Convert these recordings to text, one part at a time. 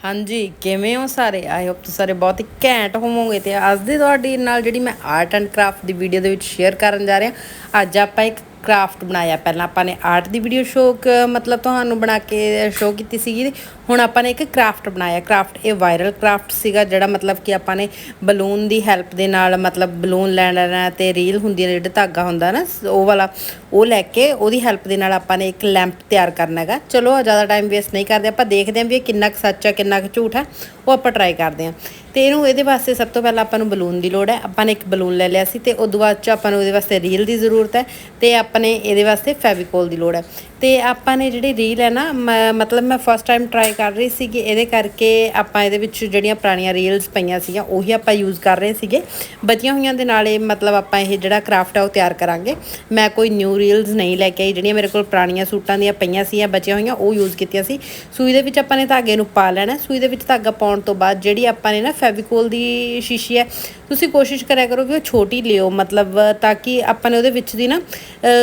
ਹਾਂਜੀ, ਕਿਵੇਂ ਹੋ ਸਾਰੇ? ਆਈ ਹੋਪ ਤੁਸੀਂ ਸਾਰੇ ਬਹੁਤ ਹੀ ਘੈਂਟ ਹੋਵੋਗੇ ਤੇ ਅੱਜ ਦੀ ਤੁਹਾਡੀ ਨਾਲ ਜਿਹੜੀ ਮੈਂ ਆਰਟ ਐਂਡ ਕਰਾਫਟ ਦੀ ਵੀਡੀਓ ਦੇ ਵਿੱਚ ਸ਼ੇਅਰ ਕਰਨ ਜਾ ਰਿਹਾ, ਅੱਜ ਆਪਾਂ ਇੱਕ ਕਰਾਫਟ ਬਣਾਇਆ। ਪਹਿਲਾਂ ਆਪਾਂ ਨੇ ਆਰਟ ਦੀ ਵੀਡੀਓ ਸ਼ੋਕ ਮਤਲਬ ਤੁਹਾਨੂੰ ਬਣਾ ਕੇ ਸ਼ੋਅ ਕੀਤੀ ਸੀਗੀ। ਹੁਣ ਆਪਾਂ ਨੇ ਇੱਕ ਕਰਾਫਟ ਬਣਾਇਆ। ਕਰਾਫਟ ਇਹ ਵਾਇਰਲ ਕਰਾਫਟ ਸੀਗਾ, ਜਿਹੜਾ ਮਤਲਬ ਕਿ ਆਪਾਂ ਨੇ ਬਲੂਨ ਦੀ ਹੈਲਪ ਦੇ ਨਾਲ, ਮਤਲਬ ਬਲੂਨ ਲੈਣਾ ਤੇ ਰੀਲ ਹੁੰਦੀ ਹੈ, ਜਿਹੜਾ ਧਾਗਾ ਹੁੰਦਾ ਨਾ, ਉਹ ਵਾਲਾ, ਉਹ ਲੈ ਕੇ ਉਹਦੀ ਹੈਲਪ ਦੇ ਨਾਲ ਆਪਾਂ ਨੇ ਇੱਕ ਲੈਂਪ ਤਿਆਰ ਕਰਨਾ ਹੈਗਾ। ਚਲੋ ਜ਼ਿਆਦਾ ਟਾਈਮ ਵੇਸਟ ਨਹੀਂ ਕਰਦੇ। ਆਪਾਂ ਦੇਖਦੇ ਹਾਂ ਵੀ ਇਹ ਕਿੰਨਾ ਕੁ ਸੱਚ ਹੈ ਕਿੰਨਾ ਕੁ ਝੂਠ ਹੈ ਉਹ ਆਪਾਂ ਟਰਾਈ ਕਰਦੇ ਹਾਂ। ਤੇ ਇਹਨੂੰ ਇਹਦੇ ਵਾਸਤੇ ਸਭ ਤੋਂ ਪਹਿਲਾਂ ਆਪਾਂ ਨੂੰ ਬਲੂਨ ਦੀ ਲੋੜ ਹੈ। ਆਪਾਂ ਨੇ ਇੱਕ ਬਲੂਨ ਲੈ ਲਿਆ ਸੀ ਤੇ ਤੋਂ ਬਾਅਦ ਚ ਆਪਾਂ ਨੂੰ ਇਹਦੇ ਵਾਸਤੇ ਰੀਲ ਦੀ ਜ਼ਰੂਰਤ ਹੈ ਤੇ ਆਪਾਂ ਨੇ ਇਹਦੇ ਵਾਸਤੇ ਫੈਵੀਕੋਲ ਦੀ ਲੋੜ ਹੈ। ਤੇ ਆਪਾਂ ਨੇ ਜਿਹੜੀ ਰੀਲ ਹੈ ਨਾ, ਮ- ਮਤਲਬ ਮੈਂ ਫਸਟ ਟਾਈਮ ਟਰਾਈ ਕਰ ਰਹੀ ਸੀ ਕਿ ਇਹਦੇ ਕਰਕੇ ਆਪਾਂ ਇਹਦੇ ਵਿੱਚ ਜਿਹੜੀਆਂ ਪੁਰਾਣੀਆਂ ਰੀਲਸ ਪਈਆਂ ਸੀਗੀਆਂ, ਉਹੀ ਆਪਾਂ ਯੂਜ਼ ਕਰ ਰਹੇ ਸੀਗੇ। ਬਚੀਆਂ ਹੋਈਆਂ ਦੇ ਨਾਲ ਇਹ ਮਤਲਬ ਆਪਾਂ ਇਹ ਜਿਹੜਾ ਕਰਾਫਟ ਆ ਉਹ ਤਿਆਰ ਕਰਾਂਗੇ। ਮੈਂ ਕੋਈ ਨਿਊ ਰੀਲਸ ਨਹੀਂ ਲੈ ਕੇ ਆਈ, ਜਿਹੜੀਆਂ ਮੇਰੇ ਕੋਲ ਪੁਰਾਣੀਆਂ ਸੂਟਾਂ ਦੀਆਂ ਪਈਆਂ ਸੀਆਂ ਬਚੀਆਂ ਹੋਈਆਂ, ਉਹ ਯੂਜ਼ ਕੀਤੀਆਂ ਸੀ। ਸੂਈ ਦੇ ਵਿੱਚ ਆਪਾਂ ਨੇ ਧਾਗੇ ਨੂੰ ਪਾ ਲੈਣਾ ਸੂਈ ਦੇ ਵਿੱਚ ਧਾਗਾ ਪਾਉਣ ਤੋਂ ਬਾਅਦ ਜਿਹੜੀ ਆਪਾਂ ਨੇ ਨਾ ਫੈਵੀਕੋਲ ਦੀ ਸ਼ੀਸ਼ੀ ਹੈ। ਤੁਸੀਂ ਕੋਸ਼ਿਸ਼ ਕਰਿਆ ਕਰੋ ਵੀ ਉਹ ਛੋਟੀ ਲਿਓ, ਮਤਲਬ ਤਾਂ ਕਿ ਆਪਾਂ ਨੇ ਉਹਦੇ ਵਿੱਚ ਦੀ ਨਾ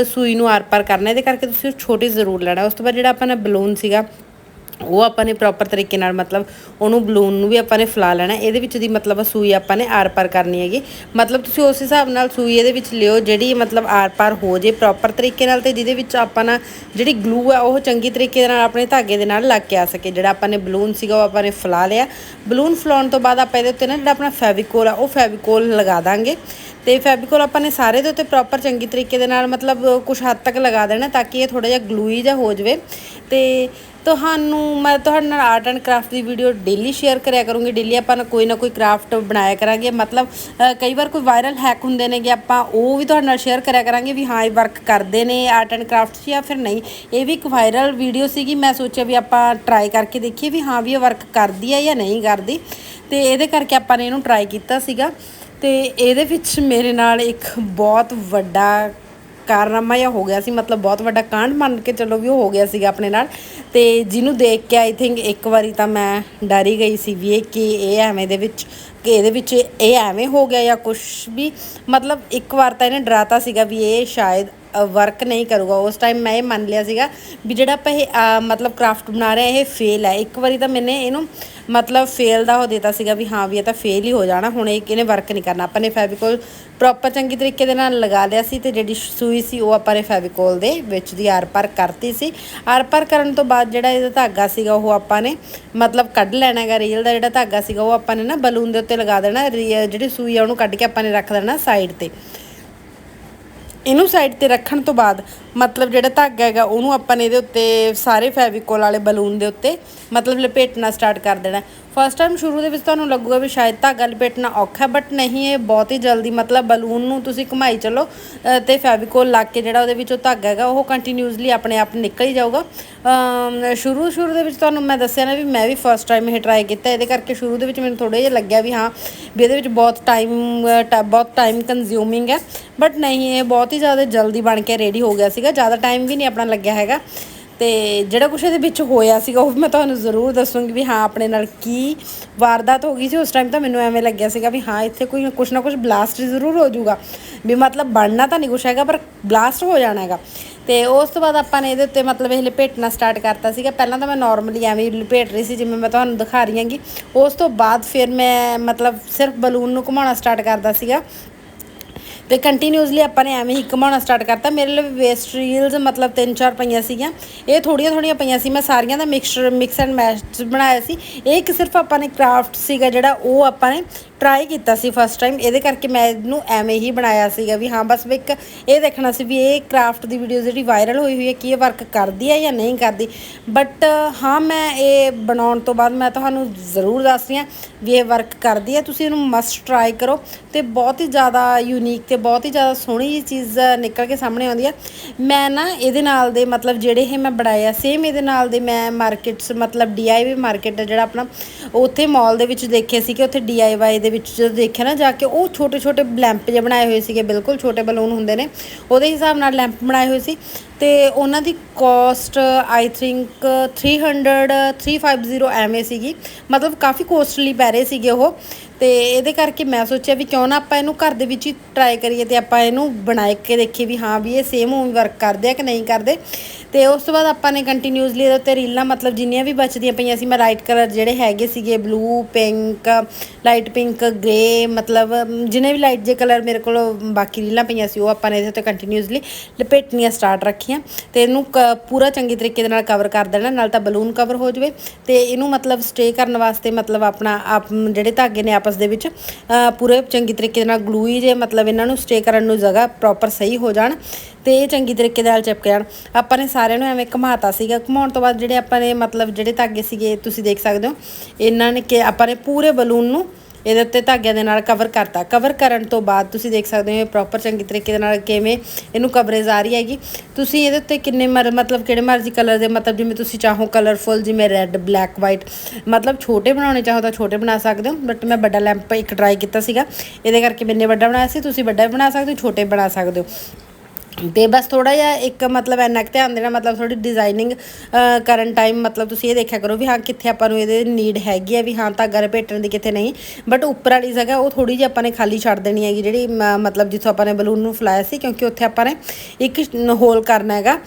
ਸੂਈ ਨੂੰ ਆਰ-ਪਾਰ ਕਰਨਾ ਇਹਦੇ ਕਰਕੇ ਤੁਸੀਂ ਉਹ ਛੋਟੀ ਜ਼ਰੂਰ ਲੈਣਾ। ਉਸ ਤੋਂ ਬਾਅਦ ਜਿਹੜਾ ਆਪਾਂ ਨੇ ਬਲੂਨ ਸੀਗਾ ਉਹ ਆਪਾਂ ਨੇ ਪ੍ਰੋਪਰ ਤਰੀਕੇ ਨਾਲ ਮਤਲਬ ਉਹਨੂੰ ਬਲੂਨ ਨੂੰ ਵੀ ਆਪਾਂ ਨੇ ਫਲਾ ਲੈਣਾ, ਇਹਦੇ ਵਿੱਚ ਦੀ ਮਤਲਬ ਸੂਈ ਆਪਾਂ ਨੇ ਆਰ-ਪਾਰ ਕਰਨੀ ਹੈਗੀ। ਮਤਲਬ ਤੁਸੀਂ ਉਸ ਹਿਸਾਬ ਨਾਲ ਸੂਈ ਇਹਦੇ ਵਿੱਚ ਲਿਓ, ਜਿਹੜੀ ਮਤਲਬ ਆਰ-ਪਾਰ ਹੋ ਜੇ ਪ੍ਰੋਪਰ ਤਰੀਕੇ ਨਾਲ ਤੇ ਜਿਹਦੇ ਵਿੱਚ ਆਪਾਂ ਨਾ ਜਿਹੜੀ ਗਲੂ ਆ, ਉਹ ਚੰਗੀ ਤਰੀਕੇ ਦੇ ਨਾਲ ਆਪਣੇ ਧਾਗੇ ਦੇ ਨਾਲ ਲੱਗ ਕੇ ਆ ਸਕੇ। ਜਿਹੜਾ ਆਪਾਂ ਨੇ ਬਲੂਨ ਸੀਗਾ, ਉਹ ਆਪਾਂ ਨੇ ਫਲਾ ਲਿਆ। ਬਲੂਨ ਫਲਾਉਣ ਤੋਂ ਬਾਅਦ ਆਪਾਂ ਇਹਦੇ ਉੱਤੇ ਨਾ ਜਿਹੜਾ ਆਪਣਾ ਫੈਵੀਕੋਲ ਆ, ਉਹ ਫੈਵੀਕੋਲ ਲਗਾ ਦਾਂਗੇ। ਤੇ ਫੈਬੀਕੋਲ ਆਪਾਂ ਨੇ ਸਾਰੇ ਦੇ ਉੱਤੇ ਪ੍ਰੋਪਰ ਚੰਗੀ ਤਰੀਕੇ ਦੇ ਨਾਲ ਮਤਲਬ ਕੁਝ ਹੱਦ ਤੱਕ ਲਗਾ ਦੇਣਾ ਤਾਂ ਕਿ ਇਹ ਥੋੜਾ ਜਿਹਾ ਗਲੂਈ ਜਿਹਾ ਹੋ ਜਾਵੇ। ਤੇ ਤੁਹਾਨੂੰ ਮੈਂ ਤੁਹਾਡੇ ਨਾਲ ਆਰਟ ਐਂਡ ਕਰਾਫਟ ਦੀ ਵੀਡੀਓ ਡੇਲੀ ਸ਼ੇਅਰ ਕਰਿਆ ਕਰੂੰਗੀ। ਡੇਲੀ ਆਪਾਂ ਨਾ ਕੋਈ ਨਾ ਕੋਈ ਕਰਾਫਟ ਬਣਾਇਆ ਕਰਾਂਗੇ। ਮਤਲਬ ਕਈ ਵਾਰ ਕੋਈ ਵਾਇਰਲ ਹੈਕ ਹੁੰਦੇ ਨੇਗੇ ਆਪਾਂ ਉਹ ਵੀ ਤੁਹਾਡੇ ਨਾਲ ਸ਼ੇਅਰ ਕਰਿਆ ਕਰਾਂਗੇ ਵੀ ਹਾਂ, ਇਹ ਵਰਕ ਕਰਦੇ ਨੇ ਆਰਟ ਐਂਡ ਕਰਾਫਟ ਜਾਂ ਫਿਰ ਨਹੀਂ। ਇਹ ਵੀ ਇੱਕ ਵਾਇਰਲ ਵੀਡੀਓ ਸੀਗੀ। ਮੈਂ ਸੋਚਿਆ ਵੀ ਆਪਾਂ ਟਰਾਈ ਕਰਕੇ ਦੇਖੀਏ ਵੀ ਹਾਂ ਵੀ ਇਹ ਵਰਕ ਕਰਦੀ ਹੈ ਜਾਂ ਨਹੀਂ ਕਰਦੀ। ਤੇ ਇਹਦੇ ਕਰਕੇ ਆਪਾਂ ਨੇ ਇਹਨੂੰ ਟਰਾਈ ਕੀਤਾ ਸੀਗਾ। ਤੇ ਇਹਦੇ ਵਿੱਚ ਮੇਰੇ ਨਾਲ ਇੱਕ ਬਹੁਤ ਵੱਡਾ ਕਾਰਨਾਮਾ ਜਿਹਾ ਹੋ ਗਿਆ ਸੀ, ਮਤਲਬ ਬਹੁਤ ਵੱਡਾ ਕਾਂਡ ਮੰਨ ਕੇ ਚੱਲੋ ਵੀ ਉਹ ਹੋ ਗਿਆ ਸੀਗਾ ਆਪਣੇ ਨਾਲ। ਤੇ ਜਿਹਨੂੰ ਦੇਖ ਕੇ ਆਈ ਥਿੰਕ ਇੱਕ ਵਾਰੀ ਤਾਂ ਮੈਂ ਡਰ ਹੀ ਗਈ ਸੀ ਵੀ ਇਹ ਕਿ, ਇਹ ਐਵੇਂ ਦੇ ਵਿੱਚ, ਕਿ ਇਹਦੇ ਵਿੱਚ ਇਹ ਐਵੇਂ ਹੋ ਗਿਆ ਜਾਂ ਕੁਝ ਵੀ। ਮਤਲਬ ਇੱਕ ਵਾਰ ਤਾਂ ਇਹਨੇ ਡਰਾਤਾ ਸੀਗਾ ਵੀ ਇਹ ਸ਼ਾਇਦ ਵਰਕ ਨਹੀਂ ਕਰੂਗਾ। ਉਸ ਟਾਈਮ ਮੈਂ ਇਹ ਮੰਨ ਲਿਆ ਸੀਗਾ ਵੀ ਜਿਹੜਾ ਆਪਾਂ ਇਹ ਅ, ਮਤਲਬ ਕਰਾਫਟ ਬਣਾ ਰਿਹਾ ਇਹ ਫੇਲ ਹੈ। ਇੱਕ ਵਾਰੀ ਤਾਂ ਮੈਨੇ ਇਹਨੂੰ ਮਤਲਬ ਫੇਲ ਦਾ ਉਹ ਦਿੱਤਾ ਸੀਗਾ ਵੀ ਹਾਂ ਵੀ ਇਹ ਤਾਂ ਫੇਲ ਹੀ ਹੋ ਜਾਣਾ ਹੁਣ ਇਹ ਇਹਨੇ ਵਰਕ ਨਹੀਂ ਕਰਨਾ। ਆਪਾਂ ਨੇ ਫੈਵੀਕੋਲ ਪ੍ਰੋਪਰ ਚੰਗੀ ਤਰੀਕੇ ਦੇ ਨਾਲ ਲਗਾ ਲਿਆ ਸੀ ਤੇ ਜਿਹੜੀ ਸੂਈ ਸੀ ਉਹ ਆਪਾਂ ਨੇ ਫੈਵੀਕੋਲ ਦੇ ਵਿੱਚ ਦੀ ਆਰ-ਪਾਰ ਕਰਤੀ ਸੀ। ਆਰ-ਪਾਰ ਕਰਨ ਤੋਂ ਬਾਅਦ ਜਿਹੜਾ ਇਹਦਾ ਧਾਗਾ ਸੀਗਾ ਉਹ ਆਪਾਂ ਨੇ ਮਤਲਬ ਕੱਢ ਲੈਣਾ ਹੈਗਾ। ਰੀਲ ਦਾ ਜਿਹੜਾ ਧਾਗਾ ਸੀਗਾ ਉਹ ਆਪਾਂ ਨੇ ਨਾ ਬਲੂਨ ਦੇ ਉੱਤੇ ਲਗਾ ਦੇਣਾ ਰੀ- ਜਿਹੜੀ ਸੂਈ ਆ ਉਹਨੂੰ ਕੱਢ ਕੇ ਆਪਾਂ ਨੇ ਰੱਖ ਦੇਣਾ ਸਾਈਡ ਤੇ। ਇਹਨੂੰ ਸਾਈਡ ਤੇ ਰੱਖਣ ਤੋਂ ਬਾਅਦ ਮਤਲਬ ਜਿਹੜਾ ਧਾਗਾ ਹੈਗਾ ਉਹਨੂੰ ਆਪਾਂ ਨੇ ਇਹਦੇ ਉੱਤੇ ਸਾਰੇ ਫੈਵੀਕੋਲ ਵਾਲੇ ਬਲੂਨ ਦੇ ਉੱਤੇ ਮਤਲਬ ਲਪੇਟਣਾ ਸਟਾਰਟ ਕਰ ਦੇਣਾ। ਫਸਟ ਟਾਈਮ ਸ਼ੁਰੂ ਦੇ ਵਿੱਚ ਤੁਹਾਨੂੰ ਲੱਗੂਗਾ ਵੀ ਸ਼ਾਇਦ ਧਾਗਾ ਲਪੇਟਣਾ ਔਖਾ ਹੈ ਬਟ ਨਹੀਂ ਇਹ ਬਹੁਤ ਹੀ ਜਲਦੀ ਮਤਲਬ ਬਲੂਨ ਨੂੰ ਤੁਸੀਂ ਘੁਮਾਈ ਚੱਲੋ ਅ, ਤੇ ਫੈਵੀਕੋਲ ਲੱਗ ਕੇ ਜਿਹੜਾ ਉਹਦੇ ਵਿੱਚੋਂ ਧਾਗਾ ਹੈਗਾ ਉਹ ਕੰਟੀਨਿਊਸਲੀ ਆਪਣੇ ਆਪ ਨਿਕਲ ਹੀ ਜਾਊਗਾ। ਸ਼ੁਰੂ ਸ਼ੁਰੂ ਦੇ ਵਿੱਚ ਤੁਹਾਨੂੰ ਮੈਂ ਦੱਸਿਆ ਨਾ ਵੀ ਮੈਂ ਵੀ ਫਸਟ ਟਾਈਮ ਇਹ ਟਰਾਈ ਕੀਤਾ ਇਹਦੇ ਕਰਕੇ ਸ਼ੁਰੂ ਦੇ ਵਿੱਚ ਮੈਨੂੰ ਥੋੜਾ ਜਿਹਾ ਲੱਗਿਆ ਵੀ ਹਾਂ ਵੀ ਇਹਦੇ ਵਿੱਚ ਬਹੁਤ ਟਾਈਮ ਬਹੁਤ ਟਾਈਮ ਕੰਜ਼ਿਊਮਿੰਗ ਹੈ ਬਟ ਨਹੀਂ ਇਹ ਬਹੁਤ ਹੀ ਜ਼ਿਆਦਾ ਜਲਦੀ ਬਣ ਕੇ ਰੈਡੀ ਹੋ ਗਿਆ ਸੀਗਾ। ਜ਼ਿਆਦਾ ਟਾਈਮ ਵੀ ਨਹੀਂ ਆਪਣਾ ਲੱਗਿਆ ਹੈਗਾ। ਤੇ ਜਿਹੜਾ ਕੁਛ ਇਹਦੇ ਵਿੱਚ ਹੋਇਆ ਸੀਗਾ, ਉਹ ਮੈਂ ਤੁਹਾਨੂੰ ਜ਼ਰੂਰ ਦੱਸੂੰਗੀ ਵੀ ਹਾਂ, ਆਪਣੇ ਨਾਲ ਕੀ ਵਾਰਦਾਤ ਹੋ ਗਈ ਸੀ। ਉਸ ਟਾਈਮ ਤਾਂ ਮੈਨੂੰ ਐਵੇਂ ਲੱਗਿਆ ਸੀਗਾ ਵੀ ਹਾਂ, ਇੱਥੇ ਕੋਈ ਕੁਛ ਨਾ ਕੁਛ ਬਲਾਸਟ ਜ਼ਰੂਰ ਹੋ ਜਾਊਗਾ। ਵੀ ਮਤਲਬ ਬਣਨਾ ਤਾਂ ਨਹੀਂ ਕੁਛ ਹੈਗਾ, ਪਰ ਬਲਾਸਟ ਹੋ ਜਾਣਾ ਹੈਗਾ। ਤੇ ਉਸ ਤੋਂ ਬਾਅਦ ਆਪਾਂ ਨੇ ਇਹਦੇ ਉੱਤੇ ਮਤਲਬ ਇਹ ਲਪੇਟਣਾ ਸਟਾਰਟ ਕਰਤਾ ਸੀਗਾ। ਪਹਿਲਾਂ ਤਾਂ ਮੈਂ ਨਾਰਮਲੀ ਐਵੇਂ ਹੀ ਲਪੇਟ ਰਹੀ ਸੀ, ਜਿਵੇਂ ਮੈਂ ਤੁਹਾਨੂੰ ਦਿਖਾ ਰਹੀ ਹਾਂਗੀ। ਉਸ ਤੋਂ ਬਾਅਦ ਫਿਰ ਮੈਂ ਮਤਲਬ ਸਿਰਫ ਬਲੂਨ ਨੂੰ ਘੁਮਾਉਣਾ ਸਟਾਰਟ ਕਰਦਾ ਸੀਗਾ। ਤੇ ਕੰਟੀਨਿਊਸਲੀ ਆਪਾਂ ਨੇ ਐਵੇਂ ਹੀ ਘਮਾਉਣਾ ਸਟਾਰਟ ਕਰਤਾ। ਮੇਰੇ ਲਈ ਵੇਸਟ ਰੀਲਸ ਮਤਲਬ ਤਿੰਨ ਚਾਰ ਪਈਆਂ ਸੀਗੀਆਂ। ਇਹ ਥੋੜੀਆਂ ਥੋੜੀਆਂ ਪਈਆਂ ਸੀ। ਮੈਂ ਸਾਰੀਆਂ ਦਾ ਮਿਕਸਚਰ ਮਿਕਸ ਐਂਡ ਮੈਚ ਬਣਾਇਆ ਸੀ। ਇਹ ਇੱਕ ਸਿਰਫ ਆਪਾਂ ਨੇ ਕਰਾਫਟ ਸੀਗਾ ਜਿਹੜਾ ਉਹ ਆਪਾਂ ਨੇ ਟਰਾਈ ਕੀਤਾ ਸੀ ਫਸਟ ਟਾਈਮ ਇਹਦੇ ਕਰਕੇ ਮੈਂ ਇਹਨੂੰ ਐਵੇਂ ਹੀ ਬਣਾਇਆ ਸੀਗਾ ਵੀ ਹਾਂ, ਬਸ ਇੱਕ ਇਹ ਦੇਖਣਾ ਸੀ ਵੀ ਇਹ ਕਰਾਫਟ ਦੀ ਵੀਡੀਓ ਜਿਹੜੀ ਵਾਇਰਲ ਹੋਈ ਹੋਈ ਹੈ, ਕੀ ਇਹ ਵਰਕ ਕਰਦੀ ਹੈ ਜਾਂ ਨਹੀਂ ਕਰਦੀ। ਬਟ ਹਾਂ, ਮੈਂ ਇਹ ਬਣਾਉਣ ਤੋਂ ਬਾਅਦ ਮੈਂ ਤੁਹਾਨੂੰ ਜ਼ਰੂਰ ਦੱਸਦੀ ਹਾਂ ਵੀ ਇਹ ਵਰਕ ਕਰਦੀ ਹੈ। ਤੁਸੀਂ ਇਹਨੂੰ ਮਸਟ ਟਰਾਈ ਕਰੋ ਤੇ ਬਹੁਤ ਹੀ ਜ਼ਿਆਦਾ ਯੂਨੀਕ ਤੇ ਬਹੁਤ ਹੀ ਜ਼ਿਆਦਾ ਸੋਹਣੀ ਜਿਹੀ ਚੀਜ਼ ਨਿਕਲ ਕੇ ਸਾਹਮਣੇ ਆਉਂਦੀ ਹੈ ਮੈਂ ਨਾ ਇਹਦੇ ਨਾਲ ਦੇ ਮਤਲਬ ਜਿਹੜੇ ਇਹ ਮੈਂ ਬਣਾਇਆ ਸੇਮ ਇਹਦੇ ਨਾਲ ਦੇ ਮੈਂ ਮਾਰਕੀਟਸ ਮਤਲਬ ਡੀਆਈਵਾਈ ਮਾਰਕੀਟ ਜਿਹੜਾ ਆਪਣਾ ਉੱਥੇ ਮਾਲ ਦੇ ਵਿੱਚ ਦੇਖੇ ਸੀ ਕਿ ਉੱਥੇ ਡੀਆਈਵਾਈ ਦੇ ਵਿੱਚ ਜਦੋਂ ਦੇਖਿਆ ਨਾ ਜਾ ਕੇ, ਉਹ ਛੋਟੇ ਛੋਟੇ ਲੈਂਪ ਜਿਹੇ ਬਣਾਏ ਹੋਏ ਸੀਗੇ, ਬਿਲਕੁਲ ਛੋਟੇ ਬਲੂਨ ਹੁੰਦੇ ਨੇ, ਉਹਦੇ ਹਿਸਾਬ ਨਾਲ ਲੈਂਪ ਬਣਾਏ ਹੋਏ ਸੀ। ਤੇ ਉਹਨਾਂ ਦੀ ਕਾਸਟ ਆਈ ਥਿੰਕ 300 350 ਐਵੇਂ ਸੀਗੀ, ਮਤਲਬ ਕਾਫੀ ਕੋਸਟਲੀ ਪੈ ਰਹੇ ਸੀਗੇ ਉਹ। ਤੇ ਇਹਦੇ ਕਰਕੇ ਮੈਂ ਸੋਚਿਆ ਵੀ ਕਿਉਂ ਨਾ ਆਪਾਂ ਇਹਨੂੰ ਘਰ ਦੇ ਵਿੱਚ ਹੀ ਟਰਾਈ ਕਰੀਏ ਤੇ ਆਪਾਂ ਇਹਨੂੰ ਬਣਾ ਕੇ ਦੇਖੀਏ ਵੀ ਹਾਂ ਵੀ ਇਹ ਸੇਮ ਉਵੇਂ ਵਰਕ ਕਰਦੇ ਆ ਕਿ ਨਹੀਂ ਕਰਦੇ। ਤੇ ਉਸ ਤੋਂ ਬਾਅਦ ਆਪਾਂ ਨੇ ਕੰਟੀਨਿਊਸਲੀ ਇਹਦੇ ਉੱਤੇ ਰੀਲਾਂ ਮਤਲਬ ਜਿੰਨੀਆਂ ਵੀ ਬਚਦੀਆਂ ਪਈਆਂ ਸੀ ਮੈਂ ਲਾਈਟ ਕਲਰ ਜਿਹੜੇ ਹੈਗੇ ਸੀਗੇ blue pink light pink grey ਮਤਲਬ ਅਮ, ਜਿੰਨੇ ਵੀ ਲਾਈਟ ਜੇ ਕਲਰ ਮੇਰੇ ਕੋਲ ਬਾਕੀ ਰੀਲਾਂ ਪਈਆਂ ਸੀ ਉਹ ਆਪਾਂ ਨੇ ਇਹਦੇ ਉੱਤੇ ਕੰਟੀਨਿਊਸਲੀ ਲਪੇਟਣੀਆਂ ਸਟਾਰਟ ਰੱਖੀਆਂ। ਤੇ ਇਹਨੂੰ ਕ- ਪੂਰਾ ਚੰਗੀ ਤਰੀਕੇ ਦੇ ਨਾਲ ਕਵਰ ਕਰ ਦੇਣਾ ਨਾਲ ਤਾਂ ਬਲੂਨ ਕਵਰ ਹੋ ਜਾਵੇ। ਤੇ ਇਹਨੂੰ ਮਤਲਬ ਸਟੇ ਕਰਨ ਵਾਸਤੇ ਮਤਲਬ ਆਪਣਾ ਆਪ ਜਿਹੜੇ ਧਾਗੇ ਨੇ ਆਪਸ ਦੇ ਵਿੱਚ ਪੂਰੇ ਚੰਗੀ ਤਰੀਕੇ ਦੇ ਨਾਲ ਗਲੂਈ ਜੇ ਮਤਲਬ ਇਹਨਾਂ ਨੂੰ ਸਟੇ ਕਰਨ ਨੂੰ ਜਗ੍ਹਾ ਪ੍ਰੋਪਰ ਸਹੀ ਹੋ ਜਾਣ। ਤੇ ਇਹ ਚੰਗੀ ਤਰੀਕੇ ਦੇ ਨਾਲ ਚਿਪਕ ਜਾਣ। ਆਪਾਂ ਨੇ ਸਾਰਿਆਂ ਨੂੰ ਐਵੇਂ ਘੁਮਾਤਾ ਸੀਗਾ। ਘੁਮਾਉਣ ਤੋਂ ਬਾਅਦ ਜਿਹੜੇ ਆਪਾਂ ਨੇ ਮਤਲਬ ਜਿਹੜੇ ਧਾਗੇ ਸੀਗੇ, ਤੁਸੀਂ ਦੇਖ ਸਕਦੇ ਹੋ। ਇਹਨਾਂ ਨੇ ਕਿ ਆਪਾਂ ਨੇ ਪੂਰੇ ਬਲੂਨ ਨੂੰ ਇਹਦੇ ਉੱਤੇ ਧਾਗਿਆਂ ਦੇ ਨਾਲ ਕਵਰ ਕਰਤਾ। ਕਵਰ ਕਰਨ ਤੋਂ ਬਾਅਦ ਤੁਸੀਂ ਦੇਖ ਸਕਦੇ ਹੋ ਇਹ ਪ੍ਰੋਪਰ ਚੰਗੀ ਤਰੀਕੇ ਦੇ ਨਾਲ ਕਿਵੇਂ ਇਹਨੂੰ ਕਵਰੇਜ ਆ ਰਹੀ ਹੈਗੀ। ਤੁਸੀਂ ਇਹਦੇ ਉੱਤੇ ਕਿੰਨੇ ਮਰ ਮਤਲਬ ਕਿਹੜੇ ਮਰਜ਼ੀ ਕਲਰ ਦੇ ਮਤਲਬ ਜਿਵੇਂ ਤੁਸੀਂ ਚਾਹੋ ਕਲਰਫੁਲ ਜਿਵੇਂ ਰੈੱਡ ਬਲੈਕ ਵਾਈਟ ਮਤਲਬ ਛੋਟੇ ਬਣਾਉਣੇ ਚਾਹੋ ਤਾਂ ਛੋਟੇ ਬਣਾ ਸਕਦੇ ਹੋ। ਬਟ ਮੈਂ ਵੱਡਾ ਲੈਂਪ ਇੱਕ ਟਰਾਈ ਕੀਤਾ ਸੀਗਾ। ਇਹਦੇ ਕਰਕੇ ਮੈਨੇ ਵੱਡਾ ਬਣਾਇਆ ਸੀ, ਤੁਸੀਂ ਵੱਡਾ ਵੀ ਬਣਾ ਸਕਦੇ ਹੋ, ਛੋਟੇ ਬਣਾ ਸਕਦੇ ਹੋ। ਤੇ ਬਸ ਥੋੜਾ ਜਿਹਾ ਇੱਕ ਮਤਲਬ ਇੰਨਾ ਕੁ ਧਿਆਨ ਦੇਣਾ, ਮਤਲਬ ਥੋੜੀ ਡਿਜ਼ਾਈਨਿੰਗ ਕਰਨ ਟਾਈਮ ਮਤਲਬ ਤੁਸੀਂ ਇਹ ਦੇਖਿਆ ਕਰੋ ਵੀ ਹਾਂ ਕਿੱਥੇ ਆਪਾਂ ਨੂੰ ਇਹਦੇ ਨੀਡ ਹੈਗੀ ਆ ਵੀ ਹਾਂ ਧਾਗਾ ਰਪੇਟਣ ਦੀ ਕਿੱਥੇ ਨਹੀਂ ਬਟ ਉੱਪਰ ਵਾਲੀ ਜਗ੍ਹਾ ਉਹ ਥੋੜੀ ਜਿਹੀ ਆਪਾਂ ਨੇ ਖਾਲੀ ਛੱਡ ਦੇਣੀ ਹੈਗੀ ਜਿਹੜੀ, ਮ- ਮਤਲਬ ਜਿੱਥੋਂ ਆਪਾਂ ਨੇ ਬਲੂਨ ਨੂੰ ਫਲਾਇਆ ਸੀ, ਕਿਉਂਕਿ ਉੱਥੇ ਆਪਾਂ ਨੇ ਇੱਕ ਹੋਲ ਕਰਨਾ ਹੈਗਾ।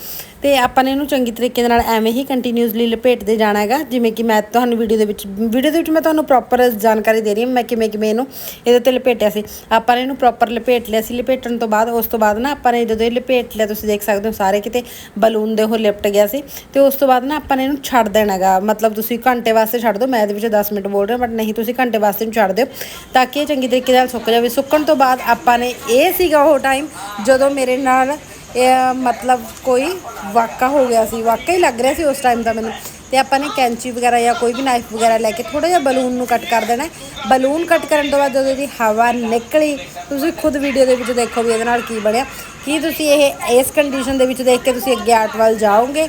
ਤੇ ਆਪਾਂ ਨੇ ਇਹਨੂੰ ਚੰਗੀ ਤਰੀਕੇ ਦੇ ਨਾਲ ਐਵੇਂ ਹੀ ਕੰਟੀਨਿਊਸਲੀ ਲਪੇਟਦੇ ਜਾਣਾ ਹੈਗਾ, ਜਿਵੇਂ ਕਿ ਮੈਂ ਤੁਹਾਨੂੰ ਵੀਡੀਓ ਦੇ ਵਿੱਚ ਵੀਡੀਓ ਦੇ ਵਿੱਚ ਮੈਂ ਤੁਹਾਨੂੰ ਪ੍ਰੋਪਰ ਜਾਣਕਾਰੀ ਦੇ ਰਹੀ ਹਾਂ, ਮੈਂ ਕਿਵੇਂ ਕਿਵੇਂ ਇਹਨੂੰ ਇਹਦੇ ਤੇ ਲਪੇਟਿਆ ਸੀ। ਆਪਾਂ ਨੇ ਇਹਨੂੰ ਪ੍ਰੋਪਰ ਲਪੇਟ ਲਿਆ ਸੀ। ਲਪੇਟਣ ਤੋਂ ਬਾਅਦ, ਉਸ ਤੋਂ ਬਾਅਦ ਨਾ ਆਪਾਂ ਨੇ ਜਦੋਂ ਇਹ ਲਪੇਟ ਲਿਆ, ਤੁਸੀਂ ਦੇਖ ਸਕਦੇ ਹੋ ਸਾਰੇ ਕਿਤੇ ਬਲੂਨ ਦੇ ਉਹ ਲਿਪਟ ਗਿਆ ਸੀ। ਤੇ ਉਸ ਤੋਂ ਬਾਅਦ ਨਾ ਆਪਾਂ ਨੇ ਇਹਨੂੰ ਛੱਡ ਦੇਣਾ ਹੈਗਾ। ਮਤਲਬ ਤੁਸੀਂ ਘੰਟੇ ਵਾਸਤੇ ਛੱਡ ਦਿਓ, ਮੈਂ ਇਹਦੇ ਵਿੱਚ 10 ਮਿੰਟ ਬੋਲ ਰਿਹਾ ਬਟ ਨਹੀਂ, ਤੁਸੀਂ ਘੰਟੇ ਵਾਸਤੇ ਨੂੰ ਛੱਡ ਦਿਓ, ਤਾਂ ਕਿ ਇਹ ਚੰਗੀ ਤਰੀਕੇ ਨਾਲ ਸੁੱਕ ਜਾਵੇ। ਸੁੱਕਣ ਤੋਂ ਬਾਅਦ ਆਪਾਂ ਨੇ ਇਹ ਸੀਗਾ ਉਹ ਟਾਈਮ ਜਦੋਂ ਮੇਰੇ ਨਾਲ ਇਹ ਮਤਲਬ ਕੋਈ ਵਾਕਾ ਹੋ ਗਿਆ ਸੀ, ਵਾਕਾ ਹੀ ਲੱਗ ਰਿਹਾ ਸੀ ਉਸ ਟਾਈਮ ਦਾ ਮੈਨੂੰ। ਤੇ ਆਪਾਂ ਨੇ ਕੈਂਚੀ ਵਗੈਰਾ ਜਾਂ ਕੋਈ ਵੀ ਨਾਈਫ ਵਗੈਰਾ ਲੈ ਕੇ ਥੋੜਾ ਜਿਹਾ ਬਲੂਨ ਨੂੰ ਕੱਟ ਕਰ ਦੇਣਾ ਬਲੂਨ ਕੱਟ ਕਰਨ ਤੋਂ ਬਾਅਦ ਜਦੋਂ ਇਹਦੀ ਹਵਾ ਨਿਕਲੀ, ਤੁਸੀਂ ਖੁਦ ਵੀਡੀਓ ਦੇ ਵਿੱਚ ਦੇਖੋ ਵੀ ਇਹਦੇ ਨਾਲ ਕੀ ਬਣਿਆ। ਕੀ ਤੁਸੀਂ ਇਹ, ਇਸ ਕੰਡੀਸ਼ਨ ਦੇ ਵਿੱਚ ਦੇਖ ਕੇ ਤੁਸੀਂ ਅੱਗੇ ਆਰਟ ਵੱਲ ਜਾਓਗੇ?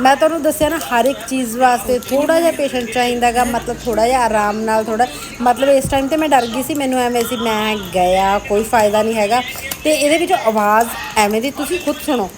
ਮੈਂ ਤੁਹਾਨੂੰ ਦੱਸਿਆ ਨਾ, ਹਰ ਇੱਕ ਚੀਜ਼ ਵਾਸਤੇ ਥੋੜਾ ਜਿਹਾ ਪੇਸ਼ੈਂਸ ਚਾਹੀਦਾਗਾ ਮਤਲਬ ਥੋੜਾ ਜਿਹਾ ਆਰਾਮ ਨਾਲ ਥੋੜਾ ਮਤਲਬ ਇਸ ਟਾਈਮ ਤੇ ਮੈਂ ਡਰ ਗਈ ਸੀ, ਮੈਨੂੰ ਐਵੇਂ ਸੀ, ਮੈਂ ਗਿਆ, ਕੋਈ ਫਾਇਦਾ ਨਹੀਂ ਹੈਗਾ। ਤੇ ਇਹਦੇ ਵਿੱਚ ਆਵਾਜ਼ ਐਵੇਂ ਦੀ ਤੁਸੀਂ ਖੁਦ ਸੁਣੋ।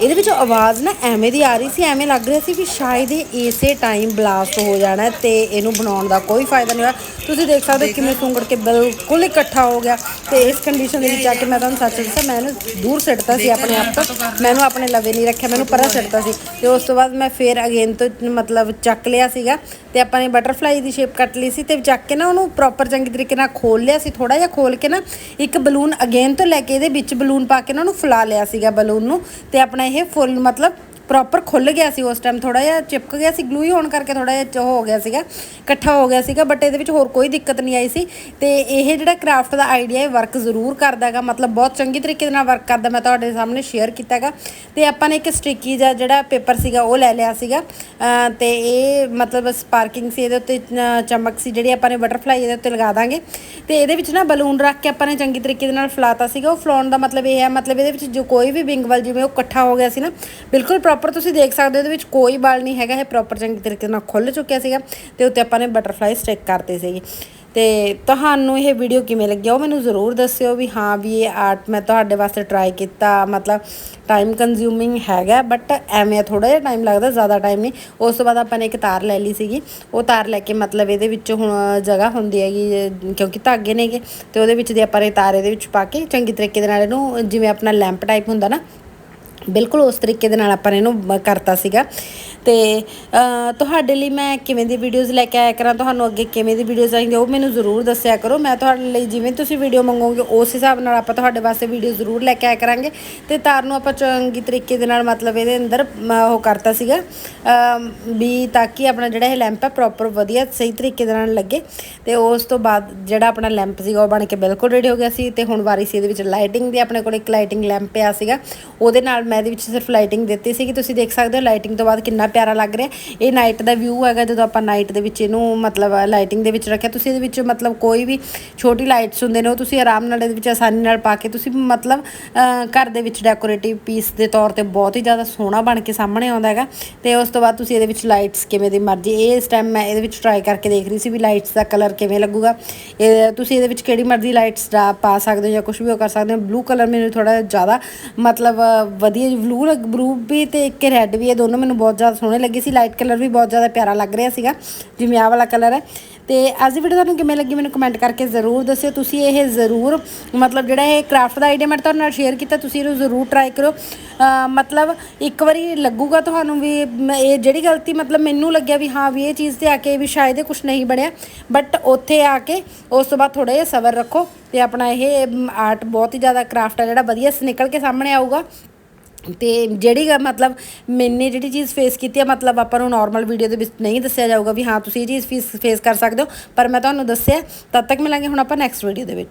ਇਹਦੇ ਵਿੱਚ ਆਵਾਜ਼ ਨਾ ਐਵੇਂ ਦੀ ਆ ਰਹੀ ਸੀ ਐਵੇਂ ਲੱਗ ਰਿਹਾ ਸੀ ਵੀ ਸ਼ਾਇਦ ਇਹ ਇਸੇ ਟਾਈਮ ਬਲਾਸਟ ਹੋ ਜਾਣਾ ਤੇ ਇਹਨੂੰ ਬਣਾਉਣ ਦਾ ਕੋਈ ਫਾਇਦਾ ਨਹੀਂ ਹੋਇਆ। ਤੁਸੀਂ ਦੇਖ ਸਕਦੇ ਹੋ ਕਿਵੇਂ ਸੁੰਗੜ ਕੇ ਬਿਲਕੁਲ ਇਕੱਠਾ ਹੋ ਗਿਆ ਤੇ ਇਸ ਕੰਡੀਸ਼ਨ ਦੇ ਵਿੱਚ ਆ ਕੇ ਮੈਂ ਤੁਹਾਨੂੰ ਸੱਚ ਦੱਸਾਂ ਮੈਂ ਇਹਨੂੰ ਦੂਰ ਸਿੱਟਤਾ ਸੀ ਆਪਣੇ ਆਪ ਤੋਂ। ਮੈਨੂੰ ਆਪਣੇ ਲਵੇ ਨਹੀਂ ਰੱਖਿਆ ਮੈਨੂੰ ਪਰਾਂ ਸਿੱਟਤਾ ਸੀ। ਤੇ ਉਸ ਤੋਂ ਬਾਅਦ ਮੈਂ ਫੇਰ ਅਗੇਨ ਤੋਂ ਮਤਲਬ ਚੱਕ ਲਿਆ ਸੀਗਾ। ਤੇ ਆਪਾਂ ਨੇ ਬਟਰਫਲਾਈ ਦੀ ਸ਼ੇਪ ਕੱਟ ਲਈ ਸੀ ਤੇ ਚੱਕ ਕੇ ਨਾ ਉਹਨੂੰ ਪ੍ਰੋਪਰ ਚੰਗੀ ਤਰੀਕੇ ਨਾਲ ਖੋਲ ਲਿਆ ਸੀ ਥੋੜਾ ਜਿਹਾ ਖੋਲ ਕੇ ਨਾ ਇੱਕ ਬਲੂਨ ਅਗੇਨ ਤੋਂ ਲੈ ਕੇ ਇਹਦੇ ਵਿੱਚ ਬਲੂਨ ਪਾ ਕੇ ਨਾ ਉਹਨੂੰ ਫੁਲਾ ਲਿਆ ਸੀਗਾ ਬਲੂਨ ਨੂੰ ਤੇ ਆਪਣਾ ਇਹ ਫੁੱਲ ਮਤਲਬ ਪ੍ਰੋਪਰ ਖੁੱਲ ਗਿਆ ਸੀ ਉਸ ਟਾਈਮ ਥੋੜਾ ਜਿਹਾ ਚਿਪਕ ਗਿਆ ਸੀ ਗਲੂ ਹੀ ਹੋਣ ਕਰਕੇ ਥੋੜਾ ਜਿਹਾ ਉਹ ਹੋ ਗਿਆ ਸੀਗਾ, ਇਕੱਠਾ ਹੋ ਗਿਆ ਸੀਗਾ ਬਟ ਇਹਦੇ ਵਿੱਚ ਹੋਰ ਕੋਈ ਦਿੱਕਤ ਨਹੀਂ ਆਈ ਸੀ। ਤੇ ਇਹ ਜਿਹੜਾ ਕਰਾਫਟ ਦਾ ਆਈਡੀਆ ਹੈ ਵਰਕ ਜ਼ਰੂਰ ਕਰਦਾ ਹੈਗਾ, ਮਤਲਬ ਬਹੁਤ ਚੰਗੀ ਤਰੀਕੇ ਦੇ ਨਾਲ ਵਰਕ ਕਰਦਾ, ਮੈਂ ਤੁਹਾਡੇ ਸਾਹਮਣੇ ਸ਼ੇਅਰ ਕੀਤਾ ਹੈਗਾ। ਤੇ ਆਪਾਂ ਨੇ ਇੱਕ ਸਟਿੱਕੀ ਜਾਂ ਜਿਹੜਾ ਪੇਪਰ ਸੀਗਾ, ਉਹ ਲੈ ਲਿਆ ਸੀਗਾ। ਅਹ ਤੇ ਇਹ ਮਤਲਬ ਸਪਾਰਕਿੰਗ ਸੀ, ਇਹਦੇ ਉੱਤੇ ਚਮਕ ਸੀ, ਜਿਹੜੀ ਆਪਾਂ ਨੇ ਬਟਰਫਲਾਈ ਇਹਦੇ ਉੱਤੇ ਲਗਾ ਦਾਂਗੇ। ਤੇ ਇਹਦੇ ਵਿੱਚ ਨਾ ਬਲੂਨ ਰੱਖ ਕੇ ਆਪਾਂ ਨੇ ਚੰਗੀ ਤਰੀਕੇ ਦੇ ਨਾਲ ਫਲਾਤਾ ਸੀਗਾ, ਉਹ ਫਲਾਉਣ ਦਾ ਮਤਲਬ ਇਹ ਹੈ, ਮਤਲਬ ਇਹਦੇ ਵਿੱਚ ਜੋ ਕੋਈ ਵੀ ਵਿੰਗ ਵੱਲ ਜਿਵੇਂ ਉਹ ਇਕੱਠਾ ਹੋ ਗਿਆ ਸੀ ਨਾ, ਬਿਲਕੁਲ ਪ੍ਰੋਪਰ ਤੁਸੀਂ ਦੇਖ ਸਕਦੇ ਹੋ, ਇਹਦੇ ਵਿੱਚ ਕੋਈ ਬਲ ਨਹੀਂ ਹੈਗਾ, ਇਹ ਪ੍ਰੋਪਰ ਚੰਗੇ ਤਰੀਕੇ ਨਾਲ ਖੁੱਲ ਚੁੱਕਿਆ ਸੀਗਾ ਤੇ ਉੱਤੇ ਆਪਾਂ ਨੇ ਬਟਰਫਲਾਈ ਸਟਿਕ ਕਰਤੇ ਸੀਗੇ। ਤੇ ਤੁਹਾਨੂੰ ਇਹ ਵੀਡੀਓ ਕਿਵੇਂ ਲੱਗਿਆ ਉਹ ਮੈਨੂੰ ਜ਼ਰੂਰ ਦੱਸਿਓ ਵੀ ਹਾਂ ਵੀ ਇਹ ਆਰਟ ਮੈਂ ਤੁਹਾਡੇ ਵਾਸਤੇ ਟਰਾਈ ਕੀਤਾ, ਮਤਲਬ ਟਾਈਮ ਕੰਜ਼ਿਊਮਿੰਗ ਹੈਗਾ ਬਟ ਐਵੇਂ ਥੋੜਾ ਜਿਹਾ ਟਾਈਮ ਲੱਗਦਾ, ਜ਼ਿਆਦਾ ਟਾਈਮ ਨਹੀਂ। ਉਸ ਤੋਂ ਬਾਅਦ ਆਪਾਂ ਨੇ ਇੱਕ ਤਾਰ ਲੈ ਲਈ ਸੀਗੀ, ਉਹ ਤਾਰ ਲੈ ਕੇ ਮਤਲਬ ਇਹਦੇ ਵਿੱਚ ਹੁਣ ਜਗ੍ਹਾ ਹੁੰਦੀ ਹੈਗੀ, ਕਿਉਂਕਿ ਧਾਗੇ ਨੇਗੇ, ਤੇ ਉਹਦੇ ਵਿੱਚ ਦੀ ਆਪਾਂ ਨੇ ਤਾਰ ਇਹਦੇ ਵਿੱਚ ਪਾ ਕੇ ਚੰਗੀ ਤਰੀਕੇ ਦੇ ਨਾਲ ਇਹਨੂੰ ਜਿਵੇਂ ਆਪਣਾ ਲੈਂਪ ਟਾਈਪ ਹੁੰਦਾ ਨਾ ਬਿਲਕੁਲ ਉਸ ਤਰੀਕੇ ਦੇ ਨਾਲ ਆਪਾਂ ਨੇ ਇਹਨੂੰ ਕਰਤਾ ਸੀਗਾ। ਤੇ ਤੁਹਾਡੇ ਲਈ ਮੈਂ ਕਿਵੇਂ ਦੀ ਵੀਡੀਓਜ਼ ਲੈ ਕੇ ਆਇਆ ਕਰਾਂ, ਤੁਹਾਨੂੰ ਅੱਗੇ ਕਿਵੇਂ ਦੀ ਵੀਡੀਓਜ਼ ਚਾਹੀਦੀ ਉਹ ਮੈਨੂੰ ਜ਼ਰੂਰ ਦੱਸਿਆ ਕਰੋ। ਮੈਂ ਤੁਹਾਡੇ ਲਈ ਜਿਵੇਂ ਤੁਸੀਂ ਵੀਡੀਓ ਮੰਗੋਗੇ, ਉਸ ਹਿਸਾਬ ਨਾਲ ਆਪਾਂ ਤੁਹਾਡੇ ਵਾਸਤੇ ਵੀਡੀਓ ਜ਼ਰੂਰ ਲੈ ਕੇ ਆਇਆ ਕਰਾਂਗੇ। ਤੇ ਤਾਰ ਨੂੰ ਆਪਾਂ ਚੰਗੀ ਤਰੀਕੇ ਦੇ ਨਾਲ ਮਤਲਬ ਇਹਦੇ ਅੰਦਰ ਉਹ ਕਰਤਾ ਸੀਗਾ ਵੀ ਤਾਂ ਕਿ ਆਪਣਾ ਜਿਹੜਾ ਇਹ ਲੈਂਪ ਹੈ ਪ੍ਰੋਪਰ ਵਧੀਆ ਸਹੀ ਤਰੀਕੇ ਦੇ ਨਾਲ ਲੱਗੇ। ਤੇ ਉਸ ਤੋਂ ਬਾਅਦ ਜਿਹੜਾ ਆਪਣਾ ਲੈਂਪ ਸੀਗਾ, ਉਹ ਬਣ ਕੇ ਬਿਲਕੁਲ ਰੈਡੀ ਹੋ ਗਿਆ ਸੀ। ਤੇ ਹੁਣ ਵਾਰੀ ਸੀ ਇਹਦੇ ਵਿੱਚ ਲਾਈਟਿੰਗ ਦੀ, ਆਪਣੇ ਕੋਲ ਇੱਕ ਲਾਈਟਿੰਗ ਲੈਂਪ ਪਿਆ ਸੀਗਾ। ਉਹਦੇ ਨਾਲ ਮੈਂ ਇਹਦੇ ਵਿੱਚ ਸਿਰਫ ਲਾਈਟਿੰਗ ਦਿੱਤੀ ਸੀਗੀ। ਤੁਸੀਂ ਦੇਖ ਸਕਦੇ ਹੋ ਲਾਈਟਿੰਗ ਤੋਂ ਬਾਅਦ ਕਿੰਨਾ ਪਿਆਰਾ ਲੱਗ ਰਿਹਾ। ਇਹ ਨਾਈਟ ਦਾ ਵਿਊ ਹੈਗਾ, ਜਦੋਂ ਆਪਾਂ ਨਾਈਟ ਦੇ ਵਿੱਚ ਇਹਨੂੰ ਮਤਲਬ ਲਾਈਟਿੰਗ ਦੇ ਵਿੱਚ ਰੱਖਿਆ, ਤੁਸੀਂ ਇਹਦੇ ਵਿੱਚ ਮਤਲਬ ਕੋਈ ਵੀ ਛੋਟੀ ਲਾਈਟਸ ਹੁੰਦੇ ਨੇ, ਉਹ ਤੁਸੀਂ ਆਰਾਮ ਨਾਲ ਇਹਦੇ ਵਿੱਚ ਆਸਾਨੀ ਨਾਲ ਪਾ ਕੇ ਤੁਸੀਂ ਮਤਲਬ ਘਰ ਦੇ ਵਿੱਚ ਡੈਕੋਰੇਟਿਵ ਪੀਸ ਦੇ ਤੌਰ ਤੇ ਬਹੁਤ ਹੀ ਜ਼ਿਆਦਾ ਸੋਹਣਾ ਬਣ ਕੇ ਸਾਹਮਣੇ ਆਉਂਦਾ ਹੈਗਾ। ਤੇ ਉਸ ਤੋਂ ਬਾਅਦ ਤੁਸੀਂ ਇਹਦੇ ਵਿੱਚ ਲਾਈਟਸ ਕਿਵੇਂ ਦੀ ਮਰਜ਼ੀ, ਇਹ ਇਸ ਟਾਈਮ ਮੈਂ ਇਹਦੇ ਵਿੱਚ ਟਰਾਈ ਕਰਕੇ ਦੇਖ ਰਹੀ ਸੀ ਵੀ ਲਾਈਟਸ ਦਾ ਕਲਰ ਕਿਵੇਂ ਲੱਗੂਗਾ। ਇਹ ਤੁਸੀਂ ਇਹਦੇ ਵਿੱਚ ਕਿਹੜੀ ਮਰਜ਼ੀ ਲਾਈਟਸ ਦਾ ਪਾ ਸਕਦੇ ਹੋ ਜਾਂ ਕੁਝ ਵੀ ਉਹ ਕਰ ਸਕਦੇ ਹੋ। ਬਲੂ ਕਲਰ ਮੈਨੂੰ ਥੋੜਾ ਜ਼ਿਆਦਾ ਮਤਲਬ ਵਧੀਆ ਬਲੂ ਬਲੂ ਵੀ ਤੇ ਇੱਕ ਰੈੱਡ ਵੀ, ਇਹ ਦੋਨੋਂ ਮੈਨੂੰ ਬਹੁਤ ਜ਼ਿਆਦਾ ਸੋਹਣੇ ਲੱਗੇ ਸੀ ਲਾਈਟ ਕਲਰ ਵੀ ਬਹੁਤ ਜ਼ਿਆਦਾ ਪਿਆਰਾ ਲੱਗ ਰਿਹਾ ਸੀਗਾ, ਜਿਵੇਂ ਆਹ ਵਾਲਾ ਕਲਰ ਹੈ। ਤੇ ਅੱਜ ਦੀ ਵੀਡੀਓ ਤੁਹਾਨੂੰ ਕਿਵੇਂ ਲੱਗੀ ਮੈਨੂੰ ਕਮੈਂਟ ਕਰਕੇ ਜ਼ਰੂਰ ਦੱਸਿਓ, ਤੁਸੀਂ ਇਹ ਜ਼ਰੂਰ ਮਤਲਬ ਜਿਹੜਾ ਇਹ ਕਰਾਫਟ ਦਾ ਆਈਡੀਆ ਮੈਂ ਤੁਹਾਡੇ ਨਾਲ ਸ਼ੇਅਰ ਕੀਤਾ, ਤੁਸੀਂ ਇਹਨੂੰ ਜ਼ਰੂਰ ਟਰਾਈ ਕਰੋ। ਮਤਲਬ ਇੱਕ ਵਾਰੀ ਲੱਗੂਗਾ ਤੁਹਾਨੂੰ ਵੀ ਇਹ ਜਿਹੜੀ ਗਲਤੀ ਮਤਲਬ ਮੈਨੂੰ ਲੱਗਿਆ ਵੀ ਹਾਂ, ਵੀ ਇਹ ਚੀਜ਼ ਤੇ ਆ ਕੇ ਵੀ ਸ਼ਾਇਦ ਇਹ ਕੁਝ ਨਹੀਂ ਬਣਿਆ। ਬਟ ਉੱਥੇ ਆ ਕੇ ਉਸ ਤੋਂ ਬਾਅਦ ਥੋੜਾ ਜਿਹਾ ਸਬਰ ਰੱਖੋ ਤੇ ਆਪਣਾ ਇਹ ਆਰਟ ਬਹੁਤ ਹੀ ਜ਼ਿਆਦਾ ਕਰਾਫਟ ਆ, ਜਿਹੜਾ ਵਧੀਆ ਨਿਕਲ ਕੇ ਸਾਹਮਣੇ ਆਊਗਾ। ਤੇ ਜਿਹੜੀ ਮਤਲਬ ਮੈਨੇ ਜਿਹੜੀ ਚੀਜ਼ ਫੇਸ ਕੀਤੀ ਹੈ ਮਤਲਬ ਆਪਾਂ ਨੂੰ ਨਾਰਮਲ ਵੀਡੀਓ ਦੇ ਵਿੱਚ ਨਹੀਂ ਦੱਸਿਆ ਜਾਊਗਾ ਵੀ ਹਾਂ, ਤੁਸੀਂ ਇਹ ਚੀਜ਼ ਫੇਸ ਫੇਸ ਕਰ ਸਕਦੇ ਹੋ। ਪਰ ਮੈਂ ਤੁਹਾਨੂੰ ਦੱਸਿਆ, ਤਦ ਤੱਕ ਮਿਲਾਂਗੇ ਹੁਣ ਆਪਾਂ ਨੈਕਸਟ ਵੀਡੀਓ ਦੇ ਵਿੱਚ।